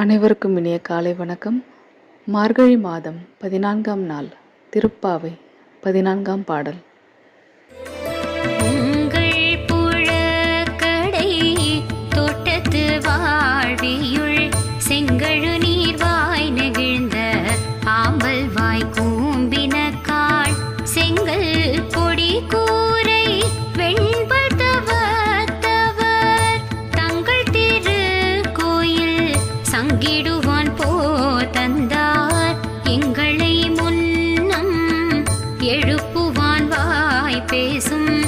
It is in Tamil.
அனைவருக்கும் இனிய காலை வணக்கம். மார்கழி மாதம் பதினான்காம் நாள் திருப்பாவை பதினான்காம் பாடல். வாழ்வியுள் செங்கழு நீர் வாய் நெகிழ்ந்த ஆம்பல் வாய்க்கும் பங்கிடுவான் போ தந்தார். எங்களை முன்னம் எழுப்புவான் வாய் பேசும்.